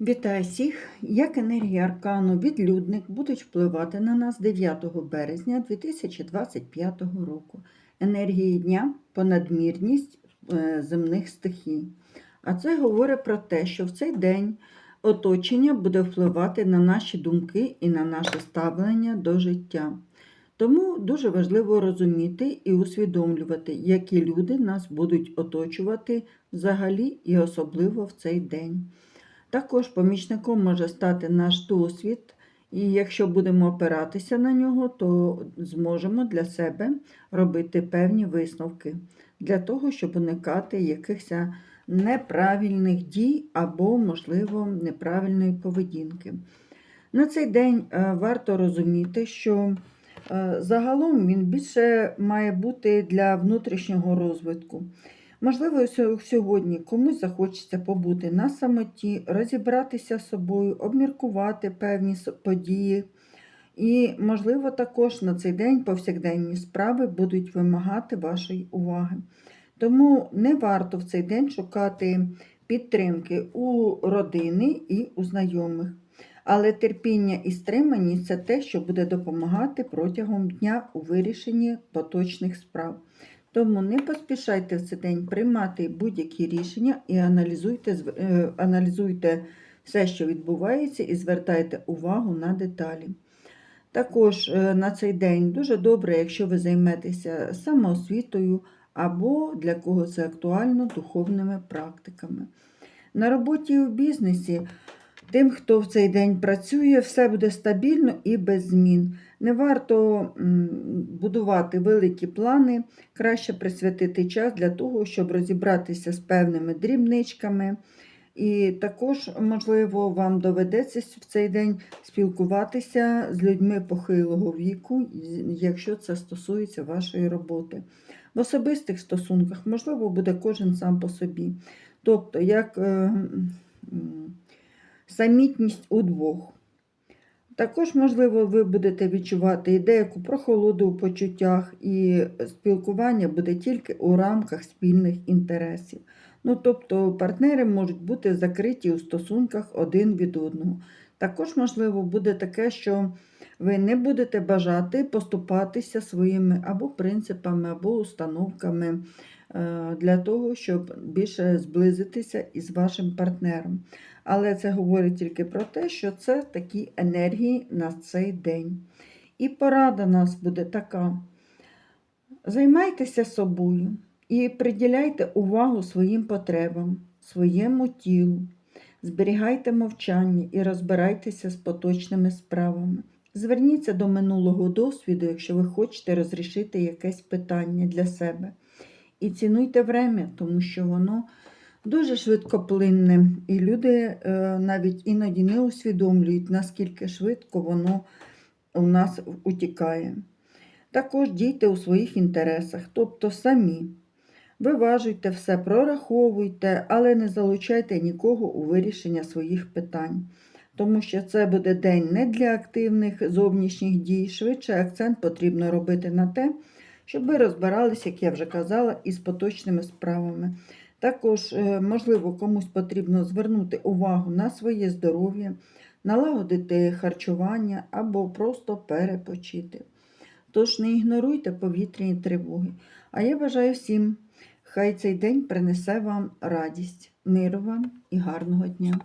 Вітаю всіх! Як енергія аркану відлюдник будуть впливати на нас 9 березня 2025 року. Енергії дня понадмірність е, земних стихій. А це говорить про те, що в цей день оточення буде впливати на наші думки і на наше ставлення до життя. Тому дуже важливо розуміти і усвідомлювати, які люди нас будуть оточувати взагалі і особливо в цей день. Також помічником може стати наш досвід, і якщо будемо опиратися на нього, то зможемо для себе робити певні висновки для того, щоб уникати якихось неправильних дій або, можливо, неправильної поведінки. На цей день е, варто розуміти, що е, загалом він більше має бути для внутрішнього розвитку. Можливо, сьогодні комусь захочеться побути на самоті, розібратися з собою, обміркувати певні події. І, можливо, також на цей день повсякденні справи будуть вимагати вашої уваги. Тому не варто в цей день шукати підтримки у родини і у знайомих. Але терпіння і стриманість це те, що буде допомагати протягом дня у вирішенні поточних справ. Тому не поспішайте в цей день приймати будь-які рішення і аналізуйте, е, аналізуйте все, що відбувається, і звертайте увагу на деталі. Також е, на цей день дуже добре, якщо ви займетеся самоосвітою або для кого це актуально духовними практиками. На роботі і у бізнесі тим, хто в цей день працює, все буде стабільно і без змін. Не варто будувати великі плани, краще присвятити час для того, щоб розібратися з певними дрібничками. І також, можливо, вам доведеться в цей день спілкуватися з людьми похилого віку, якщо це стосується вашої роботи. В особистих стосунках, можливо, буде кожен сам по собі. Тобто, як е, самітність удвох. Також, можливо, ви будете відчувати і деяку прохолоду у почуттях, і спілкування буде тільки у рамках спільних інтересів. Ну, тобто партнери можуть бути закриті у стосунках один від одного. Також, можливо, буде таке, що ви не будете бажати поступатися своїми або принципами, або установками е, для того, щоб більше зблизитися із вашим партнером. Але це говорить тільки про те, що це такі енергії на цей день. І порада нас буде така: займайтеся собою і приділяйте увагу своїм потребам, своєму тілу, зберігайте мовчання і розбирайтеся з поточними справами. Зверніться до минулого досвіду, якщо ви хочете розрішити якесь питання для себе. І цінуйте время, тому що воно дуже швидкоплинне, і люди е, навіть іноді не усвідомлюють, наскільки швидко воно у нас утікає. Також дійте у своїх інтересах, тобто самі. Виважуйте все, прораховуйте, але не залучайте нікого у вирішення своїх питань, тому що це буде день не для активних зовнішніх дій. Швидше акцент потрібно робити на те, щоб ви розбиралися, як я вже казала, із поточними справами. Також, е, можливо, комусь потрібно звернути увагу на своє здоров'я, налагодити харчування або просто перепочити. Тож не ігноруйте повітряні тривоги. А я бажаю всім, хай цей день принесе вам радість, миру вам і гарного дня.